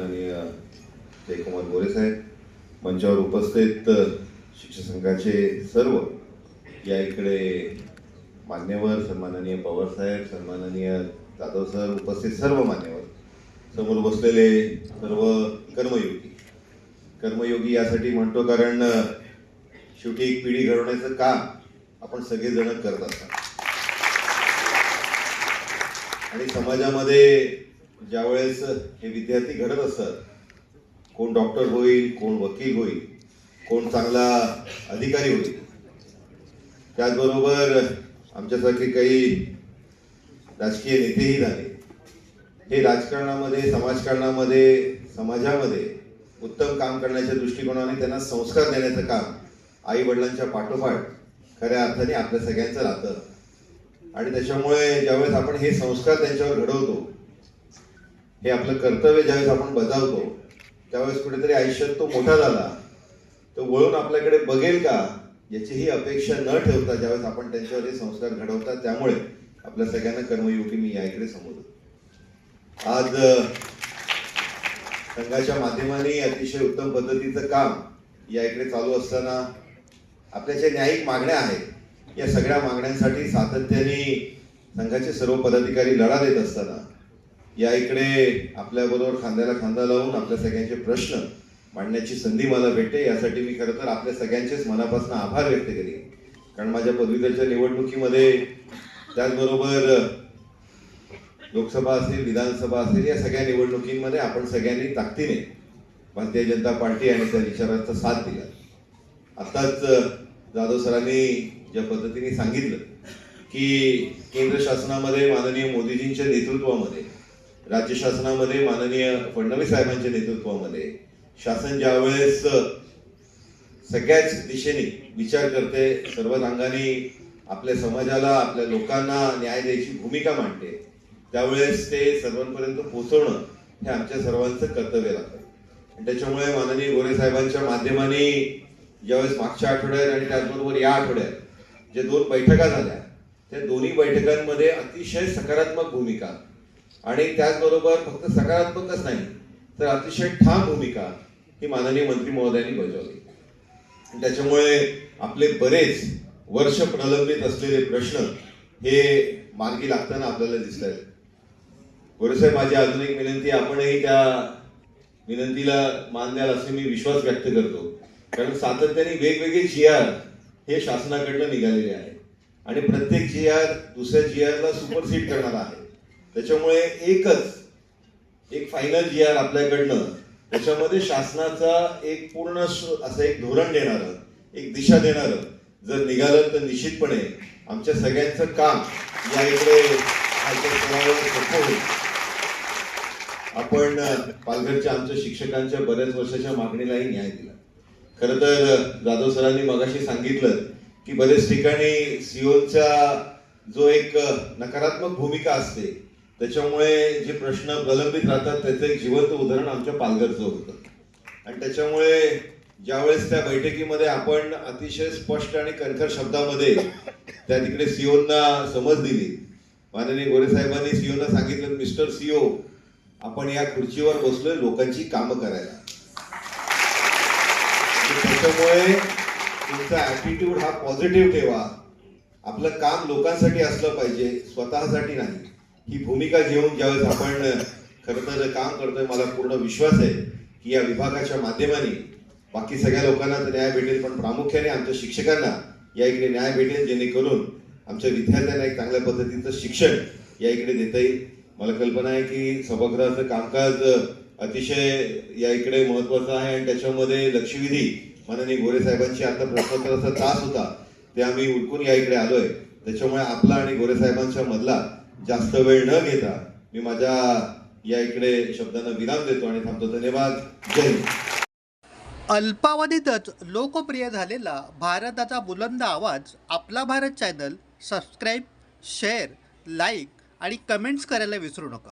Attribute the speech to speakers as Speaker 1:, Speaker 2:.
Speaker 1: माननीय जयकुमार गोरे साहेब मंचावर उपस्थित शिक्षक संघाचे सर्व या इकडे मान्यवर सन्माननीय पवारसाहेब सन्माननीय जाधव सर उपस्थित सर्व मान्यवर समोर बसलेले सर्व कर्मयोगी. कर्मयोगी यासाठी म्हणतो कारण शेवटी एक पिढी घडवण्याचं काम आपण सगळेजण करत असतात. आणि समाजामध्ये ज्यावेळेस हे विद्यार्थी घडत असतात कोण डॉक्टर होईल कोण वकील होईल कोण चांगला अधिकारी होईल त्याचबरोबर आमच्यासारखे काही राजकीय नेतेही झाले. हे राजकारणामध्ये समाजकारणामध्ये समाजामध्ये उत्तम काम करण्याच्या दृष्टिकोनाने त्यांना संस्कार देण्याचं काम आई वडिलांच्या पाठोपाठ खऱ्या अर्थाने आपल्या सगळ्यांचं राहतं. आणि त्याच्यामुळे ज्यावेळेस आपण हे संस्कार त्यांच्यावर घडवतो हे आपलं कर्तव्य ज्यावेळेस आपण बजावतो त्यावेळेस कुठेतरी आयुष्यात तो मोठा झाला तो वळून आपल्याकडे बघेल का? याचीही अपेक्षा न ठेवता ज्यावेळेस आपण त्यांच्यावर हे संस्कार घडवतात त्यामुळे आपल्या सगळ्यांना कर्मयोगी मी या इकडे समोर. आज संघाच्या माध्यमाने अतिशय उत्तम पद्धतीचं काम या इकडे चालू असताना आपल्या ज्या न्यायिक मागण्या आहेत या सगळ्या मागण्यांसाठी सातत्याने संघाचे सर्व पदाधिकारी लढा देत असताना या इकडे आपल्याबरोबर खांद्याला खांदा लावून आपल्या सगळ्यांचे प्रश्न मांडण्याची संधी मला भेटते. यासाठी मी खरं तर आपल्या सगळ्यांचेच मनापासून आभार व्यक्त केले कारण माझ्या पदवीधरच्या निवडणुकीमध्ये त्याचबरोबर लोकसभा असेल विधानसभा असेल या सगळ्या निवडणुकींमध्ये आपण सगळ्यांनी ताकदीने भारतीय जनता पार्टी आणि त्या विचाराचा साथ दिला. आत्ताच जाधव सरांनी ज्या पद्धतीने सांगितलं की केंद्र शासनामध्ये माननीय मोदीजींच्या नेतृत्वामध्ये राज्य शासनामध्ये माननीय फडणवीस साहेबांच्या नेतृत्वामध्ये शासन ज्यावेळेस सगळ्याच दिशेने विचार करते सर्व रंगाने आपल्या समाजाला आपल्या लोकांना न्याय द्यायची भूमिका मांडते त्यावेळेस ते सर्वांपर्यंत पोहोचवणं हे आमच्या सर्वांचं कर्तव्य लागतं. आणि त्याच्यामुळे माननीय गोरे साहेबांच्या माध्यमाने ज्यावेळेस मागच्या आठवड्यात आणि त्याचबरोबर या आठवड्यात जे दोन बैठका झाल्या त्या दोन्ही बैठकांमध्ये अतिशय सकारात्मक भूमिका आणि त्याचबरोबर फक्त सकारात्मकच नाही तर अतिशय ठाम भूमिका ही माननीय मंत्री महोदयांनी बजावली. त्याच्यामुळे आपले बरेच वर्ष प्रलंबित असलेले प्रश्न हे मार्गी लागताना आपल्याला दिसत आहेत. गोरेसाहेब माझी अजून एक विनंती आपणही त्या विनंतीला मान द्याल असे मी विश्वास व्यक्त करतो. कारण सातत्याने वेगवेगळे जी आर हे शासनाकडनं निघालेले आहे. आणि प्रत्येक जी आर दुसऱ्या जी आरला सुपरसीड करणारा आहे. त्याच्यामुळे एकच एक फायनल जी आर आपल्याकडनं त्याच्यामध्ये शासनाचा एक पूर्ण असं एक धोरण देणारं एक दिशा देणारं जर निघालं तर निश्चितपणे आमच्या सगळ्यांचं काम या इकडे आपण पालघरच्या आमच्या शिक्षकांच्या बऱ्याच वर्षाच्या मागणीलाही न्याय दिला. खर तर जाधव सरांनी मगाशी सांगितलं की बरेच ठिकाणी सिओलचा जो एक नकारात्मक भूमिका असते त्याच्यामुळे जे प्रश्न प्रलंबित राहतात त्याचं एक जिवंत उदाहरण आमच्या पालघरचं होतं. आणि त्याच्यामुळे ज्यावेळेस त्या बैठकीमध्ये आपण अतिशय स्पष्ट आणि कणखर शब्दामध्ये त्या तिकडे सीओना समज दिली. माननीय गोरे साहेबांनी सीओना सांगितलं मिस्टर सीओ आपण या खुर्चीवर बसलोय लोकांची कामं करायला. त्याच्यामुळे तुमचा ॲटिट्यूड हा पॉझिटिव्ह ठेवा. आपलं काम लोकांसाठी असलं पाहिजे स्वतःसाठी नाही. ही भूमिका घेऊन ज्यावेळेस आपण खरं तर काम करतोय मला पूर्ण विश्वास आहे की या विभागाच्या माध्यमाने बाकी सगळ्या लोकांना तर न्याय भेटेल पण प्रामुख्याने आमच्या शिक्षकांना या इकडे न्याय भेटेल जेणेकरून आमच्या विद्यार्थ्यांना एक चांगल्या पद्धतीचं शिक्षण या इकडे देता येईल. मला कल्पना आहे की सभागृहाचं कामकाज अतिशय या इकडे महत्वाचं आहे आणि त्याच्यामध्ये लक्षवेधी माननीय गोरे साहेबांची आता प्रश्नोत्तराचा तास होता ते आम्ही उरकून या इकडे आलोय. त्याच्यामुळे आपला आणि गोरे साहेबांच्या मधला जास्त वेळ न घेता मी माझ्या या इकडे शब्दांना विराम देतो आणि थांबतो. धन्यवाद. जय
Speaker 2: अल्पावधीतच लोकप्रिय झालेला भारताचा बुलंद आवाज आपला Bharat channel subscribe share like आणि कमेंट्स करायला विसरू नका.